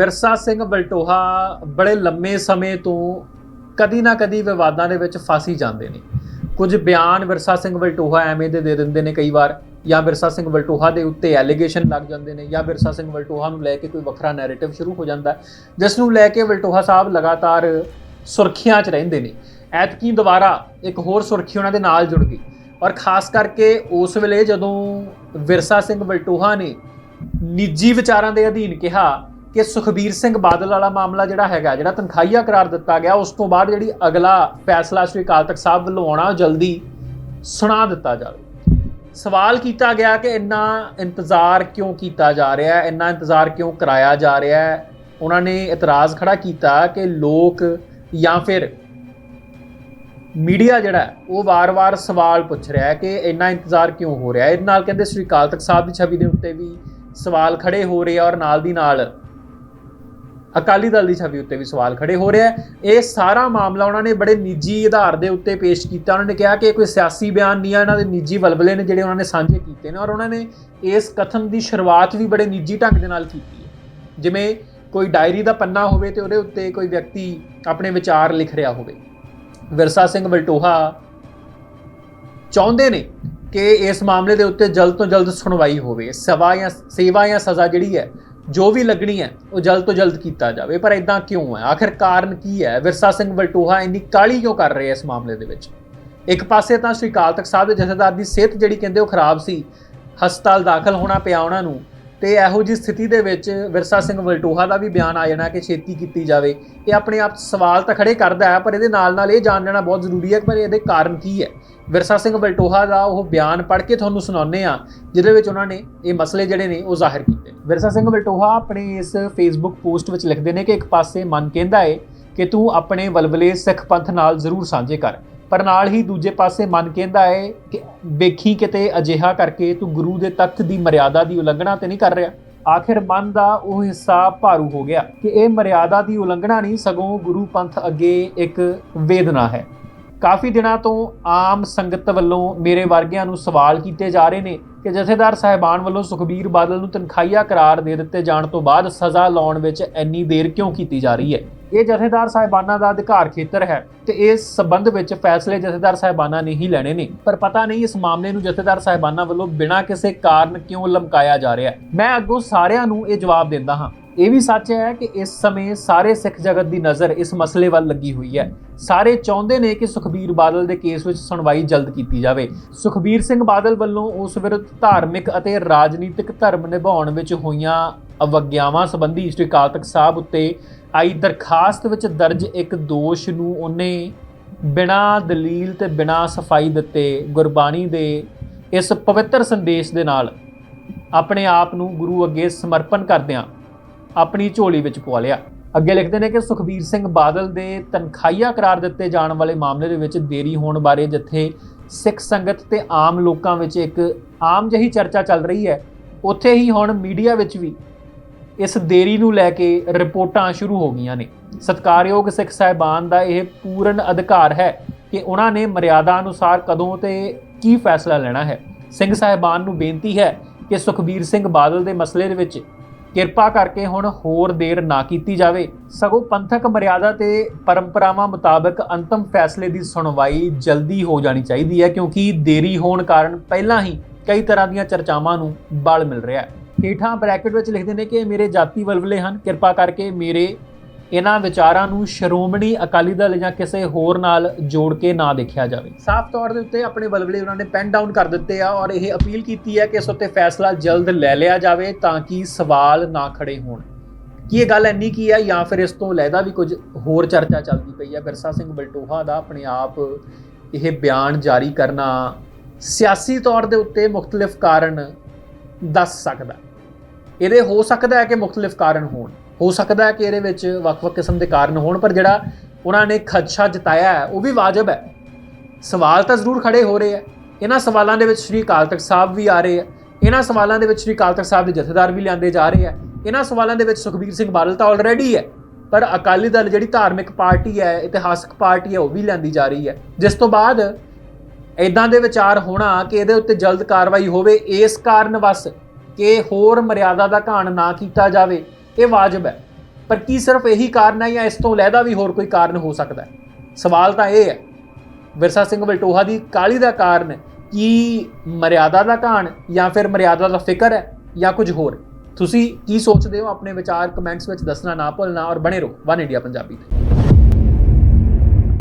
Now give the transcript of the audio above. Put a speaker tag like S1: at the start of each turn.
S1: ਵਿਰਸਾ ਸਿੰਘ ਬਲਟੋਹਾ ਬੜੇ ਲੰਮੇ ਸਮੇਂ ਤੋਂ ਕਦੀ ਨਾ ਕਦੀ ਵਿਵਾਦਾਂ ਦੇ ਵਿੱਚ ਫਸ ਹੀ ਜਾਂਦੇ ਨੇ। ਕੁਝ ਬਿਆਨ ਵਿਰਸਾ ਸਿੰਘ ਬਲਟੋਹਾ ਐਵੇਂ ਦੇ ਦੇ ਦਿੰਦੇ ਨੇ ਕਈ ਵਾਰ, ਜਾਂ ਵਿਰਸਾ ਸਿੰਘ ਬਲਟੋਹਾ ਦੇ ਉੱਤੇ ਐਲੀਗੇਸ਼ਨ ਲੱਗ ਜਾਂਦੇ ਨੇ, ਜਾਂ ਵਿਰਸਾ ਸਿੰਘ ਬਲਟੋਹਾ ਨੂੰ ਲੈ ਕੇ ਕੋਈ ਵੱਖਰਾ ਨੈਰੇਟਿਵ ਸ਼ੁਰੂ ਹੋ ਜਾਂਦਾ, ਜਿਸ ਨੂੰ ਲੈ ਕੇ ਬਲਟੋਹਾ ਸਾਹਿਬ ਲਗਾਤਾਰ ਸੁਰਖੀਆਂ 'ਚ ਰਹਿੰਦੇ ਨੇ। ਐਤਕੀ ਦੁਬਾਰਾ ਇੱਕ ਹੋਰ ਸੁਰਖੀ ਉਹਨਾਂ ਦੇ ਨਾਲ ਜੁੜ ਗਈ ਔਰ ਖਾਸ ਕਰਕੇ ਉਸ ਵੇਲੇ ਜਦੋਂ ਵਿਰਸਾ ਸਿੰਘ ਬਲਟੋਹਾ ਨੇ ਨਿੱਜੀ ਵਿਚਾਰਾਂ ਦੇ ਅਧੀਨ ਕਿਹਾ ਕਿ ਸੁਖਬੀਰ ਸਿੰਘ ਬਾਦਲ ਵਾਲਾ ਮਾਮਲਾ ਜਿਹੜਾ ਹੈਗਾ, ਜਿਹੜਾ ਤਨਖਾਹੀਆ ਕਰਾਰ ਦਿੱਤਾ ਗਿਆ, ਉਸ ਤੋਂ ਬਾਅਦ ਜਿਹੜੀ ਅਗਲਾ ਫੈਸਲਾ ਸ੍ਰੀ ਅਕਾਲ ਤਖਤ ਸਾਹਿਬ ਵੱਲੋਂ ਆਉਣਾ, ਉਹ ਜਲਦੀ ਸੁਣਾ ਦਿੱਤਾ ਜਾਵੇ। ਸਵਾਲ ਕੀਤਾ ਗਿਆ ਕਿ ਇੰਨਾ ਇੰਤਜ਼ਾਰ ਕਿਉਂ ਕੀਤਾ ਜਾ ਰਿਹਾ ਹੈ, ਇੰਨਾ ਇੰਤਜ਼ਾਰ ਕਿਉਂ ਕਰਾਇਆ ਜਾ ਰਿਹਾ ਹੈ? ਉਹਨਾਂ ਨੇ ਇਤਰਾਜ਼ ਖੜਾ ਕੀਤਾ ਕਿ ਲੋਕ ਜਾਂ ਫਿਰ ਮੀਡੀਆ ਜਿਹੜਾ ਉਹ ਵਾਰ-ਵਾਰ ਸਵਾਲ ਪੁੱਛ ਰਿਹਾ ਹੈ ਕਿ ਇੰਨਾ ਇੰਤਜ਼ਾਰ ਕਿਉਂ ਹੋ ਰਿਹਾ ਹੈ? ਇਹਦੇ ਨਾਲ ਕਹਿੰਦੇ ਸ੍ਰੀ ਅਕਾਲ ਤਖਤ ਸਾਹਿਬ ਦੀ ਛਵੀ ਦੇ ਉੱਤੇ ਵੀ ਸਵਾਲ ਖੜੇ ਹੋ ਰਹੇ ਆ ਔਰ ਨਾਲ ਦੀ ਨਾਲ ਅਕਾਲੀ ਦਲ ਦੀ ਛਵੀ ਉੱਤੇ ਵੀ ਸਵਾਲ ਖੜੇ ਹੋ ਰਿਹਾ ਹੈ ਇਹ ਸਾਰਾ ਮਾਮਲਾ ਉਹਨਾਂ ਨੇ ਬੜੇ ਨਿੱਜੀ ਆਧਾਰ ਦੇ ਉੱਤੇ ਪੇਸ਼ ਕੀਤਾ। ਉਹਨਾਂ ਨੇ ਕਿਹਾ ਕਿ ਕੋਈ ਸਿਆਸੀ ਬਿਆਨ ਨਹੀਂ ਆ, ਇਹਨਾਂ ਦੇ ਨਿੱਜੀ ਵਲਵਲੇ ਨੇ ਜਿਹੜੇ ਉਹਨਾਂ ਨੇ ਸਾਂਝੇ ਕੀਤੇ ਨੇ ਔਰ ਉਹਨਾਂ ਨੇ ਇਸ ਕਥਨ ਦੀ ਸ਼ੁਰੂਆਤ ਵੀ ਬੜੇ ਨਿੱਜੀ ਢੰਗ ਦੇ ਨਾਲ ਕੀਤੀ ਹੈ। ਜਿਵੇਂ ਕੋਈ ਡਾਇਰੀ ਦਾ ਪੰਨਾ ਹੋਵੇ ਤੇ ਉਹਦੇ ਉੱਤੇ ਕੋਈ ਵਿਅਕਤੀ ਆਪਣੇ ਵਿਚਾਰ ਲਿਖ ਰਿਹਾ ਹੋਵੇ। ਵਿਰਸਾ ਸਿੰਘ ਬਲਟੋਹਾ ਚਾਹੁੰਦੇ ਨੇ ਕਿ ਇਸ ਮਾਮਲੇ ਦੇ ਉੱਤੇ ਜਲਦ ਤੋਂ ਜਲਦ ਸੁਣਵਾਈ ਹੋਵੇ। ਸਵਾ ਜਾਂ ਸੇਵਾ ਜਾਂ ਸਜ਼ਾ ਜਿਹੜੀ ਹੈ ਜੋ ਵੀ ਲੱਗਣੀ ਹੈ, ਉਹ ਜਲਦ ਤੋਂ ਜਲਦ ਕੀਤਾ ਜਾਵੇ। ਪਰ ਇਦਾਂ ਕਿਉਂ ਹੈ? ਆਖਿਰ ਕਾਰਨ ਕੀ ਹੈ? ਵਿਰਸਾ ਸਿੰਘ ਬਲਟੋਹਾ ਇੰਨੀ ਕਾਲੀ ਕਿਉਂ ਕਰ ਰਹੇ ਇਸ ਮਾਮਲੇ ਦੇ ਵਿੱਚ? ਇੱਕ ਪਾਸੇ ਤਾਂ ਸ੍ਰੀ ਅਕਾਲ ਤਖਤ ਸਾਹਿਬ ਦੇ ਜਥੇਦਾਰ ਦੀ ਸਿਹਤ ਜਿਹੜੀ ਕਹਿੰਦੇ ਉਹ ਖਰਾਬ ਸੀ, ਹਸਪਤਾਲ ਦਾਖਲ ਹੋਣਾ ਪਿਆ ਉਹਨਾਂ ਨੂੰ ਤੇ ਇਹੋ ਜੀ ਸਥਿਤੀ ਦੇ ਵਿੱਚ ਵਿਰਸਾ ਸਿੰਘ ਵਲਟੋਹਾ ਦਾ ਵੀ ਬਿਆਨ ਆ ਜਾਣਾ ਕਿ ਛੇਤੀ ਕੀਤੀ ਜਾਵੇ। ਇਹ ਆਪਣੇ ਆਪ 'ਚ ਸਵਾਲ ਤਾਂ ਖੜੇ ਕਰਦਾ ਹੈ, ਪਰ ਇਹਦੇ ਨਾਲ ਨਾਲ ਇਹ ਜਾਣ ਲੈਣਾ ਬਹੁਤ ਜ਼ਰੂਰੀ ਹੈ ਪਰ ਇਹਦੇ ਕਾਰਨ ਕੀ ਹੈ। ਵਿਰਸਾ ਸਿੰਘ ਵਲਟੋਹਾ ਦਾ ਉਹ ਬਿਆਨ ਪੜ੍ਹ ਕੇ ਤੁਹਾਨੂੰ ਸੁਣਾਉਂਦੇ ਆ ਜਿਹਦੇ ਵਿੱਚ ਉਹਨਾਂ ਨੇ ਇਹ ਮਸਲੇ ਜਿਹੜੇ ਨੇ ਉਹ ਜ਼ਾਹਿਰ ਕੀਤੇ। ਵਿਰਸਾ ਸਿੰਘ ਵਲਟੋਹਾ ਆਪਣੇ ਇਸ ਫੇਸਬੁੱਕ ਪੋਸਟ ਵਿੱਚ ਲਿਖਦੇ ਨੇ ਕਿ ਇੱਕ ਪਾਸੇ ਮਨ ਕਹਿੰਦਾ ਏ ਕਿ ਤੂੰ ਆਪਣੇ ਵਲਵਲੇ ਸਿੱਖ ਪੰਥ ਨਾਲ ਜ਼ਰੂਰ ਸਾਂਝੇ ਕਰ। ਪਰ ਨਾਲ ਹੀ ਦੂਜੇ ਪਾਸੇ ਮਨ ਕਹਿੰਦਾ ਹੈ ਕਿ ਵੇਖੀ ਕਿਤੇ ਅਜਿਹਾ ਕਰਕੇ ਤੂੰ ਗੁਰੂ ਦੇ ਤਖਤ ਦੀ ਮਰਿਆਦਾ ਦੀ ਉਲੰਘਣਾ ਤੇ ਨਹੀਂ ਕਰ ਰਿਹਾ। ਆਖਿਰ ਮਨ ਦਾ ਉਹ ਹਿੱਸਾ ਭਾਰੂ ਹੋ ਗਿਆ ਕਿ ਇਹ ਮਰਿਆਦਾ ਦੀ ਉਲੰਘਣਾ ਨਹੀਂ, ਸਗੋਂ ਗੁਰੂ ਪੰਥ ਅੱਗੇ ਇੱਕ ਵੇਦਨਾ ਹੈ। ਕਾਫੀ ਦਿਨਾਂ ਤੋਂ ਆਮ ਸੰਗਤ ਵੱਲੋਂ ਮੇਰੇ ਵਰਗਿਆਂ ਨੂੰ ਸਵਾਲ ਕੀਤੇ ਜਾ ਰਹੇ ਨੇ ਕਿ ਜਥੇਦਾਰ ਸਾਹਿਬਾਨ ਵੱਲੋਂ ਸੁਖਬੀਰ ਬਾਦਲ ਨੂੰ ਤਨਖਾਹੀਆ ਕਰਾਰ ਦੇ ਦਿੱਤੇ ਜਾਣ ਤੋਂ ਬਾਅਦ ਸਜ਼ਾ ਲਾਉਣ ਵਿੱਚ ਇੰਨੀ ਦੇਰ ਕਿਉਂ ਕੀਤੀ ਜਾ ਰਹੀ ਹੈ? ਇਹ ਜਥੇਦਾਰ ਸਾਹਿਬਾਨਾਂ ਦਾ ਅਧਿਕਾਰ ਖੇਤਰ ਹੈ ਤੇ ਇਸ ਸਬੰਧ ਵਿੱਚ ਫੈਸਲੇ ਜਥੇਦਾਰ ਸਾਹਿਬਾਨਾਂ ਨੇ ਹੀ ਲੈਣੇ ਨੇ। ਪਰ ਪਤਾ ਨਹੀਂ ਇਸ ਮਾਮਲੇ ਨੂੰ ਜਥੇਦਾਰ ਸਾਹਿਬਾਨਾਂ ਵੱਲੋਂ ਬਿਨਾਂ ਕਿਸੇ ਕਾਰਨ ਕਿਉਂ ਲਮਕਾਇਆ ਜਾ ਰਿਹਾ ਹੈ। ਮੈਂ ਅੱਗੋਂ ਸਾਰਿਆਂ ਨੂੰ ਇਹ ਜਵਾਬ ਦਿੰਦਾ ਹਾਂ। ਇਹ ਵੀ ਸੱਚ ਹੈ ਕਿ ਇਸ ਸਮੇਂ ਸਾਰੇ ਸਿੱਖ ਜਗਤ ਦੀ ਨਜ਼ਰ ਇਸ ਮਸਲੇ ਵੱਲ ਲੱਗੀ ਹੋਈ ਹੈ। ਸਾਰੇ ਚਾਹੁੰਦੇ ਨੇ ਕਿ ਸੁਖਬੀਰ ਬਾਦਲ ਦੇ ਕੇਸ ਵਿੱਚ ਸੁਣਵਾਈ ਜਲਦ ਕੀਤੀ ਜਾਵੇ। ਸੁਖਬੀਰ ਸਿੰਘ ਬਾਦਲ ਵੱਲੋਂ ਉਸ ਵਿਰੁੱਧ ਧਾਰਮਿਕ ਅਤੇ ਰਾਜਨੀਤਿਕ ਧਰਮ ਨਿਭਾਉਣ ਵਿੱਚ ਹੋਈਆਂ ਅਵਗਿਆਵਾਂ ਸੰਬੰਧੀ ਸ੍ਰੀ ਅਕਾਲ ਤਖਤ ਸਾਹਿਬ ਉੱਤੇ ਆਈ ਦਰਖਾਸਤ ਵਿੱਚ ਦਰਜ ਇੱਕ ਦੋਸ਼ ਨੂੰ ਉਹਨੇ ਬਿਨਾਂ ਦਲੀਲ ਤੇ ਬਿਨਾਂ ਸਫ਼ਾਈ ਦਿੱਤੇ ਗੁਰਬਾਣੀ ਦੇ ਇਸ ਪਵਿੱਤਰ ਸੰਦੇਸ਼ ਦੇ ਨਾਲ ਆਪਣੇ ਆਪ ਨੂੰ ਗੁਰੂ ਅੱਗੇ ਸਮਰਪਣ ਕਰਦਿਆਂ ਆਪਣੀ ਝੋਲੀ ਵਿੱਚ ਪਵਾ ਲਿਆ। ਅੱਗੇ ਲਿਖਦੇ ਨੇ ਕਿ ਸੁਖਬੀਰ ਸਿੰਘ ਬਾਦਲ ਦੇ ਤਨਖਾਹੀਆ ਕਰਾਰ ਦਿੱਤੇ ਜਾਣ ਵਾਲੇ ਮਾਮਲੇ ਦੇ ਵਿੱਚ ਦੇਰੀ ਹੋਣ ਬਾਰੇ ਜਿੱਥੇ ਸਿੱਖ ਸੰਗਤ ਤੇ ਆਮ ਲੋਕਾਂ ਵਿੱਚ ਇੱਕ ਆਮ ਜਹੀ ਚਰਚਾ ਚੱਲ ਰਹੀ ਹੈ, ਉੱਥੇ ਹੀ ਹੁਣ ਮੀਡੀਆ ਵਿੱਚ ਵੀ ਇਸ ਦੇਰੀ ਨੂੰ ਲੈ ਕੇ ਰਿਪੋਰਟਾਂ ਸ਼ੁਰੂ ਹੋ ਗਈਆਂ ਨੇ। ਸਤਕਾਰਯੋਗ ਸਿੱਖ ਸਾਹਿਬਾਨ ਦਾ ਇਹ ਪੂਰਨ ਅਧਿਕਾਰ ਹੈ ਕਿ ਉਹਨਾਂ ਨੇ ਮਰਿਆਦਾ ਅਨੁਸਾਰ ਕਦੋਂ ਤੇ ਕੀ ਫੈਸਲਾ ਲੈਣਾ ਹੈ। ਸਿੰਘ ਸਾਹਿਬਾਨ ਨੂੰ ਬੇਨਤੀ ਹੈ ਕਿ ਸੁਖਬੀਰ ਸਿੰਘ ਬਾਦਲ ਦੇ ਮਸਲੇ ਦੇ ਵਿੱਚ ਕਿਰਪਾ ਕਰਕੇ ਹੁਣ ਹੋਰ ਦੇਰ ਨਾ ਕੀਤੀ ਜਾਵੇ। ਸਗੋਂ ਪੰਥਕ ਮਰਿਆਦਾ ਤੇ ਪਰੰਪਰਾਵਾਂ ਮੁਤਾਬਕ ਅੰਤਮ ਫੈਸਲੇ ਦੀ ਸੁਣਵਾਈ ਜਲਦੀ ਹੋ ਜਾਣੀ ਚਾਹੀਦੀ ਹੈ, ਕਿਉਂਕਿ ਦੇਰੀ ਹੋਣ ਕਾਰਨ ਪਹਿਲਾਂ ਹੀ ਕਈ ਤਰ੍ਹਾਂ ਦੀਆਂ ਚਰਚਾਵਾਂ ਨੂੰ ਬਲ ਮਿਲ ਰਿਹਾ ਹੈ। ਹੇਠਾਂ ਬ੍ਰੈਕਟ ਵਿੱਚ ਲਿਖਦੇ ਨੇ ਕਿ ਇਹ ਮੇਰੇ ਜਾਤੀ ਵਲਵਲੇ ਹਨ। ਕਿਰਪਾ ਕਰਕੇ ਮੇਰੇ ਇਹਨਾਂ ਵਿਚਾਰਾਂ ਨੂੰ ਸ਼੍ਰੋਮਣੀ ਅਕਾਲੀ ਦਲ ਜਾਂ ਕਿਸੇ ਹੋਰ ਨਾਲ ਜੋੜ ਕੇ ਨਾ ਦੇਖਿਆ ਜਾਵੇ। ਸਾਫ਼ ਤੌਰ ਦੇ ਉੱਤੇ ਆਪਣੇ ਬਲਬਲੇ ਉਹਨਾਂ ਨੇ ਪੈਨ ਡਾਊਨ ਕਰ ਦਿੱਤੇ ਆ ਔਰ ਇਹ ਅਪੀਲ ਕੀਤੀ ਹੈ ਕਿ ਇਸ ਉੱਤੇ ਫੈਸਲਾ ਜਲਦ ਲੈ ਲਿਆ ਜਾਵੇ ਤਾਂ ਕਿ ਸਵਾਲ ਨਾ ਖੜੇ ਹੋਣ। ਕੀ ਇਹ ਗੱਲ ਇੰਨੀ ਕੀ ਹੈ ਜਾਂ ਫਿਰ ਇਸ ਤੋਂ ਲੈਦਾ ਵੀ ਕੁਝ ਹੋਰ ਚਰਚਾ ਚੱਲਦੀ ਪਈ ਹੈ? ਵਿਰਸਾ ਸਿੰਘ ਬਲਟੋਹਾ ਦਾ ਆਪਣੇ ਆਪ ਇਹ ਬਿਆਨ ਜਾਰੀ ਕਰਨਾ ਸਿਆਸੀ ਤੌਰ ਦੇ ਉੱਤੇ ਮੁxtਲਿਫ ਕਾਰਨ ਦੱਸ ਸਕਦਾ। ਇਹਦੇ ਹੋ ਸਕਦਾ ਹੈ ਕਿ ਮੁxtਲਿਫ ਕਾਰਨ ਹੋਣ। ਹੋ ਸਕਦਾ ਹੈ ਕਿ ਇਹਦੇ ਵਿੱਚ ਵੱਖ-ਵੱਖ ਕਿਸਮ ਦੇ ਕਾਰਨ ਹੋਣ, ਪਰ ਜਿਹੜਾ ਉਹਨਾਂ ਨੇ ਖਦਸ਼ਾ ਜਤਾਇਆ ਹੈ, ਉਹ ਵੀ ਵਾਜਬ ਹੈ। ਸਵਾਲ ਤਾਂ ਜ਼ਰੂਰ ਖੜੇ ਹੋ ਰਹੇ ਆ ਇਹਨਾਂ ਸਵਾਲਾਂ ਦੇ ਵਿੱਚ ਸ਼੍ਰੀ ਅਕਾਲ ਤਖਤ ਸਾਹਿਬ ਵੀ ਆ ਰਹੇ ਆ ਇਹਨਾਂ ਸਵਾਲਾਂ ਦੇ ਵਿੱਚ ਸ਼੍ਰੀ ਅਕਾਲ ਤਖਤ ਸਾਹਿਬ ਦੇ ਜਥੇਦਾਰ ਵੀ ਲਿਆਂਦੇ ਜਾ ਰਹੇ ਆ ਇਹਨਾਂ ਸਵਾਲਾਂ ਦੇ ਵਿੱਚ ਸੁਖਬੀਰ ਸਿੰਘ ਬਾਦਲ ਤਾਂ ਆਲਰੇਡੀ ਹੈ, ਪਰ ਅਕਾਲੀ ਦਲ ਜਿਹੜੀ ਧਾਰਮਿਕ ਪਾਰਟੀ ਹੈ, ਇਤਿਹਾਸਕ ਪਾਰਟੀ ਹੈ, ਉਹ ਵੀ ਲਿਆਂਦੀ ਜਾ ਰਹੀ ਹੈ। ਜਿਸ ਤੋਂ ਬਾਅਦ ਇਦਾਂ ਦੇ ਵਿਚਾਰ ਹੋਣਾ ਕਿ ਇਹਦੇ ਉੱਤੇ ਜਲਦ ਕਾਰਵਾਈ ਹੋਵੇ, ਇਸ ਕਾਰਨ ਬਸ ਕਿ ਹੋਰ ਮਰਿਆਦਾ ਦਾ ਘਾਣ ਨਾ ਕੀਤਾ ਜਾਵੇ ਇਹ ਵਾਜਬ ਹੈ। ਪਰ ਕੀ ਸਿਰਫ ਇਹੀ ਕਾਰਨ ਹੈ ਜਾਂ ਇਸ ਤੋਂ ਲੈਦਾ ਵੀ ਹੋਰ ਕੋਈ ਕਾਰਨ ਹੋ ਸਕਦਾ ਹੈ? ਸਵਾਲ ਤਾਂ ਇਹ ਹੈ, ਵਿਰਸਾ ਸਿੰਘ ਵਲਟੋਹਾ ਦੀ ਕਾਲੀ ਦਾ ਕਾਰਨ ਕੀ ਮਰਿਆਦਾ ਦਾ ਘਾਣ ਜਾਂ ਫਿਰ ਮਰਿਆਦਾ ਦਾ ਫਿਕਰ ਹੈ ਜਾਂ ਕੁਝ ਹੋਰ? ਤੁਸੀਂ ਕੀ ਸੋਚਦੇ ਹੋ? ਆਪਣੇ ਵਿਚਾਰ ਕਮੈਂਟਸ ਵਿੱਚ ਦੱਸਣਾ ਨਾ ਭੁੱਲਣਾ ਔਰ ਬਣੇ ਰਹੋ। ਵਨ ਇੰਡੀਆ ਪੰਜਾਬੀ ਤੇ।